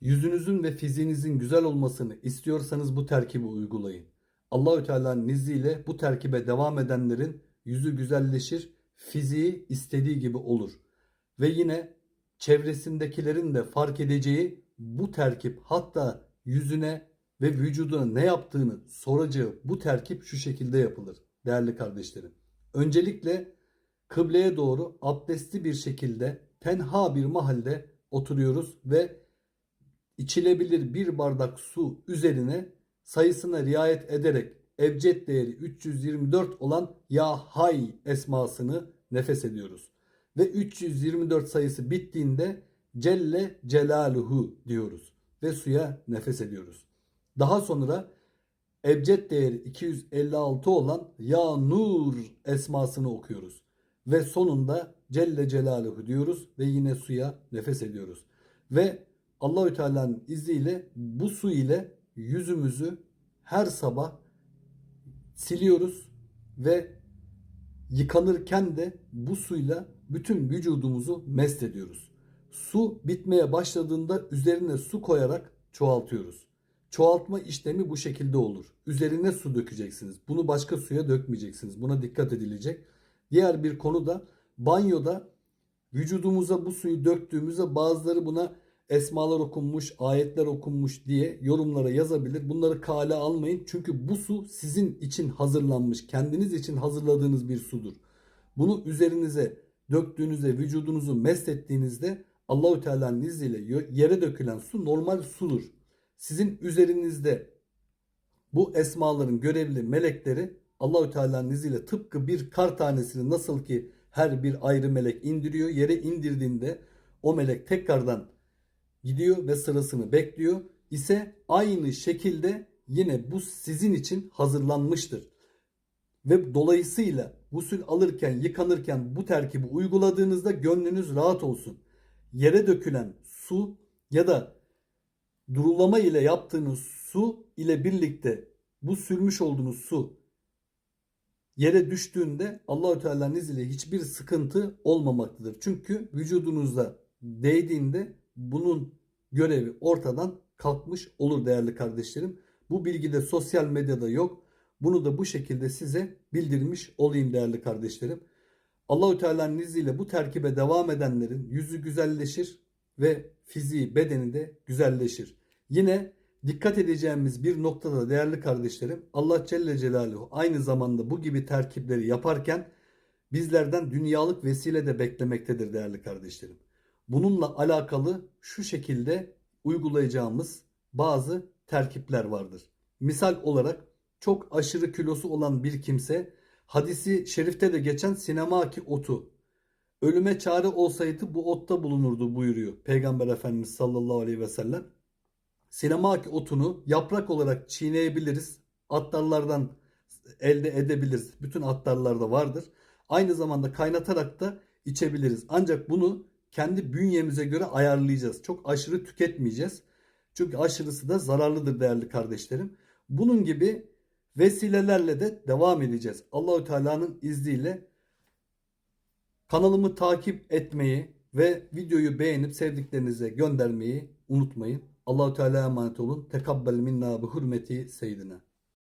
Yüzünüzün ve fiziğinizin güzel olmasını istiyorsanız bu terkibi uygulayın. Allahü Teala'nın izniyle bu terkibe devam edenlerin yüzü güzelleşir, fiziği istediği gibi olur. Ve yine çevresindekilerin de fark edeceği bu terkip hatta yüzüne ve vücuduna ne yaptığını soracağı bu terkip şu şekilde yapılır değerli kardeşlerim. Öncelikle kıbleye doğru abdestli bir şekilde tenha bir mahalde oturuyoruz ve içilebilir bir bardak su üzerine sayısına riayet ederek ebced değeri 324 olan Ya Hay esmasını nefes ediyoruz. Ve 324 sayısı bittiğinde Celle Celaluhu diyoruz ve suya nefes ediyoruz. Daha sonra ebced değeri 256 olan Ya Nur esmasını okuyoruz. Ve sonunda Celle Celaluhu diyoruz ve yine suya nefes ediyoruz. Ve Allahü Teala'nın izniyle bu su ile yüzümüzü her sabah siliyoruz ve yıkanırken de bu suyla bütün vücudumuzu mest ediyoruz. Su bitmeye başladığında üzerine su koyarak çoğaltıyoruz. Çoğaltma işlemi bu şekilde olur. Üzerine su dökeceksiniz. Bunu başka suya dökmeyeceksiniz. Buna dikkat edilecek. Diğer bir konu da banyoda vücudumuza bu suyu döktüğümüzde bazıları buna esmalar okunmuş, ayetler okunmuş diye yorumlara yazabilir. Bunları kale almayın. Çünkü bu su sizin için hazırlanmış, kendiniz için hazırladığınız bir sudur. Bunu üzerinize döktüğünüzde, vücudunuzu mest ettiğinizde Allahü Teala'nın izniyle yere dökülen su normal sudur. Sizin üzerinizde bu esmaların görevli melekleri Allahü Teala'nın izniyle tıpkı bir kar tanesini nasıl ki her bir ayrı melek indiriyor, yere indirdiğinde o melek tekrardan gidiyor ve sırasını bekliyor ise aynı şekilde yine bu sizin için hazırlanmıştır. Ve dolayısıyla gusül alırken, yıkanırken bu terkibi uyguladığınızda gönlünüz rahat olsun. Yere dökülen su ya da durulama ile yaptığınız su ile birlikte bu sürmüş olduğunuz su yere düştüğünde Allahü Teala'nın izniyle hiçbir sıkıntı olmamaktadır. Çünkü vücudunuzda değdiğinde bunun görevi ortadan kalkmış olur değerli kardeşlerim. Bu bilgi de sosyal medyada yok. Bunu da bu şekilde size bildirmiş olayım değerli kardeşlerim. Allahü Teala'nın izniyle bu terkibe devam edenlerin yüzü güzelleşir ve fiziği, bedeni de güzelleşir. Yine dikkat edeceğimiz bir noktada değerli kardeşlerim Allah Celle Celaluhu aynı zamanda bu gibi terkipleri yaparken bizlerden dünyalık vesile de beklemektedir değerli kardeşlerim. Bununla alakalı şu şekilde uygulayacağımız bazı terkipler vardır. Misal olarak çok aşırı kilosu olan bir kimse hadisi şerifte de geçen sinemaki otu ölüme çare olsaydı bu otta bulunurdu buyuruyor Peygamber Efendimiz sallallahu aleyhi ve sellem. Sinemaki otunu yaprak olarak çiğneyebiliriz. Atlarlardan elde edebiliriz. Bütün atlarlarda vardır. Aynı zamanda kaynatarak da içebiliriz. Ancak bunu kendi bünyemize göre ayarlayacağız. Çok aşırı tüketmeyeceğiz. Çünkü aşırısı da zararlıdır değerli kardeşlerim. Bunun gibi vesilelerle de devam edeceğiz. Allahü Teala'nın izniyle kanalımı takip etmeyi ve videoyu beğenip sevdiklerinize göndermeyi unutmayın. Allahü Teala'ya emanet olun. Tekabbel minna bi hürmeti seyyidina.